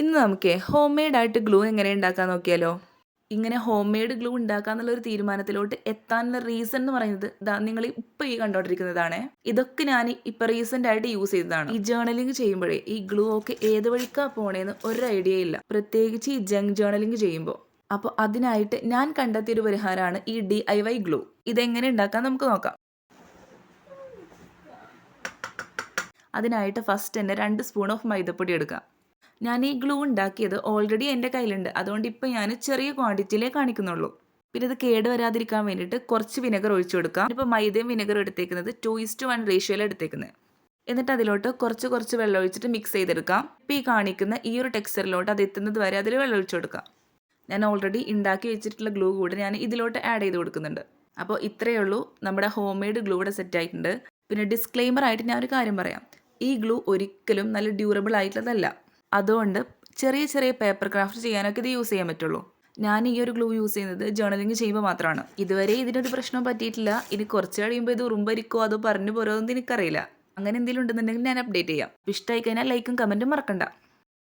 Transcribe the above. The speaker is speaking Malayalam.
ഇന്ന് നമുക്ക് ഹോം മെയ്ഡ് ആയിട്ട് ഗ്ലൂ എങ്ങനെ ഉണ്ടാക്കാൻ നോക്കിയാലോ? ഇങ്ങനെ ഹോം മെയ്ഡ് ഗ്ലൂ ഉണ്ടാക്കാന്നുള്ള ഒരു തീരുമാനത്തിലോട്ട് എത്താനുള്ള റീസൺ എന്ന് പറയുന്നത് ഇതാ നിങ്ങൾ ഇപ്പം ഈ കണ്ടോണ്ടിരിക്കുന്നതാണ്. ഇതൊക്കെ ഞാൻ ഇപ്പം റീസെന്റ് ആയിട്ട് യൂസ് ചെയ്തതാണ്. ഈ ജേർണലിംഗ് ചെയ്യുമ്പോഴേ ഈ ഗ്ലൂ ഒക്കെ ഏത് വഴിക്കാ പോണേന്ന് ഒരു ഐഡിയ ഇല്ല. പ്രത്യേകിച്ച് ഈ ജങ്ക് ജേർണലിംഗ് ചെയ്യുമ്പോൾ അപ്പോൾ അതിനായിട്ട് ഞാൻ കണ്ടെത്തിയ ഒരു പരിഹാരമാണ് ഈ ഡി ഐ വൈ ഗ്ലൂ ഇതെങ്ങനെ ഉണ്ടാക്കാൻ നമുക്ക് നോക്കാം. അതിനായിട്ട് ഫസ്റ്റ് തന്നെ രണ്ട് സ്പൂൺ ഓഫ് മൈദപ്പൊടി എടുക്കാം. ഞാൻ ഈ ഗ്ലൂ ഉണ്ടാക്കിയത് ഓൾറെഡി എന്റെ കയ്യിലുണ്ട്. അതുകൊണ്ട് ഇപ്പം ഞാൻ ചെറിയ ക്വാണ്ടിറ്റിയിലേ കാണിക്കുന്നുള്ളൂ. പിന്നെ ഇത് കേട് വരാതിരിക്കാൻ വേണ്ടിയിട്ട് കുറച്ച് വിനെഗർ ഒഴിച്ചു കൊടുക്കാം. ഇപ്പോൾ മൈദയും വിനെഗറും എടുത്തേക്കുന്നത് ടു ഇസ്റ്റ് വൺ റേഷ്യോയിൽ എടുത്തേക്കുന്നത് എന്നിട്ട് അതിലോട്ട് കുറച്ച് കുറച്ച് വെള്ളം ഒഴിച്ചിട്ട് മിക്സ് ചെയ്തെടുക്കാം. ഇപ്പോൾ ഈ കാണിക്കുന്ന ഈ ഒരു ടെക്സ്ചറിലോട്ട് അത് എത്തുന്നത് വരെ അതിൽ വെള്ളം ഒഴിച്ചു കൊടുക്കാം. ഞാൻ ഓൾറെഡി ഉണ്ടാക്കി വെച്ചിട്ടുള്ള ഗ്ലൂ കൂടെ ഞാൻ ഇതിലോട്ട് ആഡ് ചെയ്ത് കൊടുക്കുന്നുണ്ട്. അപ്പോൾ ഇത്രയേ ഉള്ളൂ. നമ്മുടെ ഹോം മെയ്ഡ് ഗ്ലൂ ഇവിടെ സെറ്റ് ആയിട്ടുണ്ട്. പിന്നെ ഡിസ്ക്ലെയിമർ ആയിട്ട് ഞാൻ ഒരു കാര്യം പറയാം. ഈ ഗ്ലൂ ഒരിക്കലും നല്ല ഡ്യൂറബിൾ ആയിട്ടുള്ളതല്ല. അതുകൊണ്ട് ചെറിയ ചെറിയ പേപ്പർ ക്രാഫ്റ്റ് ചെയ്യാനൊക്കെ ഇത് യൂസ് ചെയ്യാൻ പറ്റുള്ളൂ. ഞാൻ ഈ ഒരു ഗ്ലൂ യൂസ് ചെയ്യുന്നത് ജേണലിങ് ചെയ്യുമ്പോൾ മാത്രമാണ് ഇതുവരെ ഇതിനൊരു പ്രശ്നം പറ്റിയിട്ടില്ല. ഇനി കുറച്ച് കഴിയുമ്പോൾ ഇത് ഉറുമ്പരിക്കോ അതോ പറഞ്ഞു പോരോ എന്ന് എനിക്കറിയില്ല. അങ്ങനെ എന്തെങ്കിലും ഉണ്ടെന്നുണ്ടെങ്കിൽ ഞാൻ അപ്ഡേറ്റ് ചെയ്യാം. ഇഷ്ടമായി കഴിഞ്ഞാൽ ലൈക്കും കമന്റും മറക്കണ്ട.